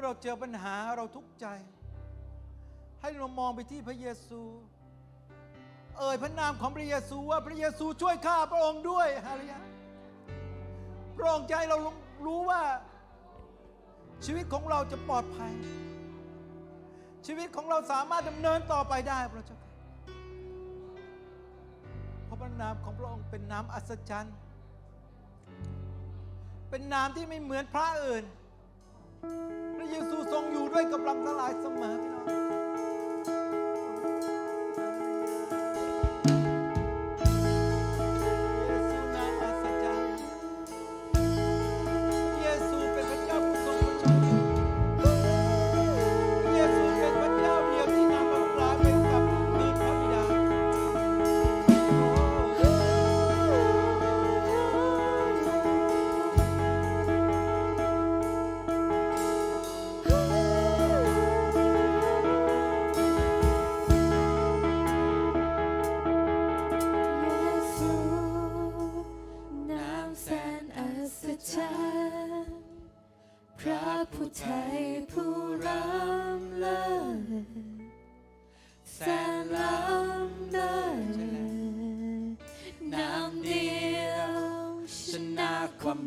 ื่อเราเจอปัญหาเราทุกข์ใจ ให้เรามองไปที่พระเยซู เอ่ยพระนามของพระเยซูว่าพระเยซูช่วยข้าพระองค์ด้วยฮาเลลูยาพระองค์ใจเรารู้ว่า ชีวิตของเราจะปลอดภัย ชีวิตของเราสามารถดำเนินต่อไปได้พระเจ้าค่ะเพราะพระนามของพระองค์เป็นนามอัศจรรย์ เป็นนามที่ไม่เหมือนพระอื่นายเสมอ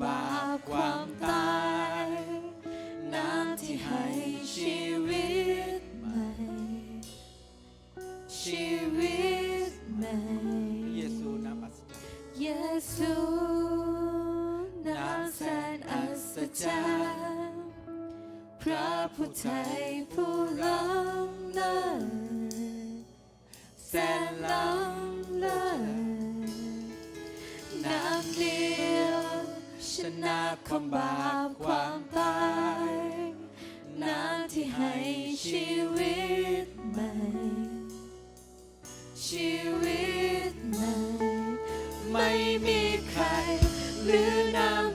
บาปความตาย น้ำที่ให้ชีวิตใหม่ ชีวิตใหม่ เยซูนามอัศจรรย์เยซูน้ำแสนอัศจรรย์พระผู้ไทยผู้ล้ำเลิศแสนล้ำ ชนะความบาปความตายน้ำที่ให้ชีวิตใหม่ ชีวิตใหม่ ไม่มีใครหรือน้ำ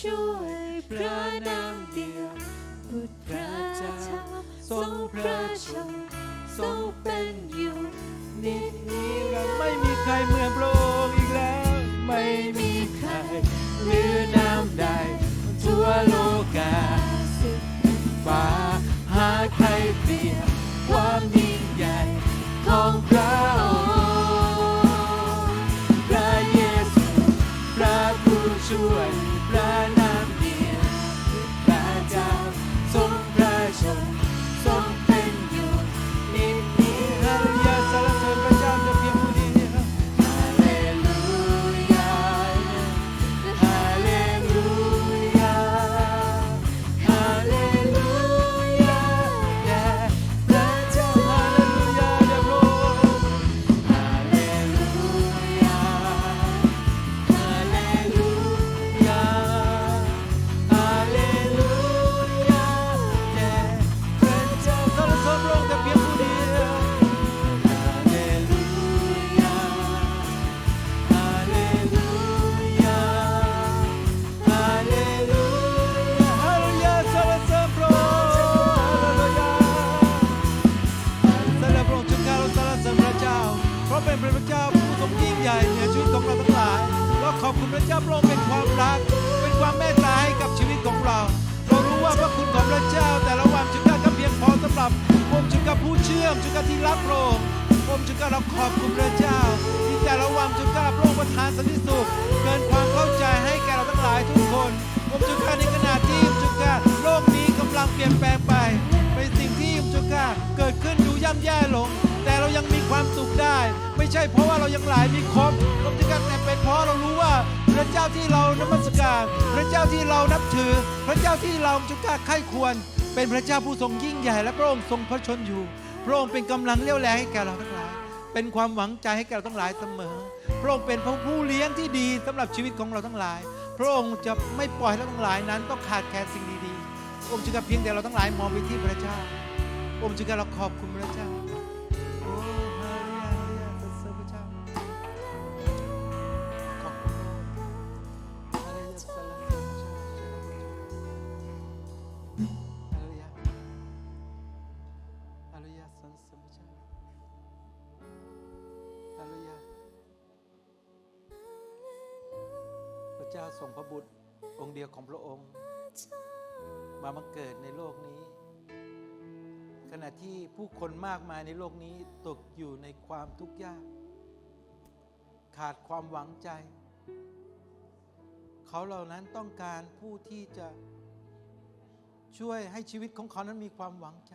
ช่วยพระนามเดียวบุตรพระเจ้าทรงพระชนทรงเป็นอยู่นิจนิรันดร์ไม่มีใครเหมือนพระองค์อีกแล้ว ไม่มีใครหรือน้ำใด ทั่วโลกาสุดฟ้าหาใครเปรียบความยิ่งใหญ่ของพระองค์พระเยซูพระผู้ช่วย อบคุณพระเจ้าพระองค์เป็นความรัก เป็นความเมตตาให้กับชีวิตของเรา เรารู้ว่าพระคุณของพระเจ้า แต่ละวันจุดกาก็เพียงพอสำหรับผมจุดกาผู้เชื่อมจุดกาที่รักพระองค์ผมจุดกาเราขอบคุณพระเจ้า ที่แต่ละวันจุดกาพระองค์ประทานสันติสุขเกินความเข้าใจให้แก่เราทั้งหลายทุกคนผมจุดกาในขณะที่จุดกาโลกนี้กำลังเปลี่ยนแปลงไป เป็นสิ่งที่จุดกาเกิดขึ้นดูย่ำแย่ลง แต่เรายังมีความสุขได้ ไม่ใช่เพราะว่าเรายังหลายมีครบผมจุดการแต่เป็นเพราะเรารู้ว่าพระเจ้าที่เรานมัสการ พระเจ้าที่เรานับถือ พระเจ้าที่เราจุกาไข้ควร เป็นพระเจ้าผู้ทรงยิ่งใหญ่และพระองค์ทรงพระชนอยู่ พระองค์เป็นกำลังเลี้ยวแรงให้แก่เราทั้งหลาย เป็นความหวังใจให้แก่เราทั้งหลายเสมอ พระองค์เป็นพระผู้เลี้ยงที่ดีสำหรับชีวิตของเราทั้งหลาย พระองค์จะไม่ปล่อยเราทั้งหลายนั้นต้องขาดแคลนสิ่งดีๆองค์จึงกับเพียงแต่เราทั้งหลายมองไปที่พระเจ้าองค์จึงกับเราขอบคุณพระเราขอบคุณพระเจ้า จ้าส่งพระบุตรองค์เดียวของพระองค์ มาบังเกิดในโลกนี้ ขณะที่ผู้คนมากมายในโลกนี้ตกอยู่ในความทุกข์ยาก ขาดความหวังใจ เขาเหล่านั้นต้องการผู้ที่จะช่วยให้ชีวิตของเขานั้นมีความหวังใจ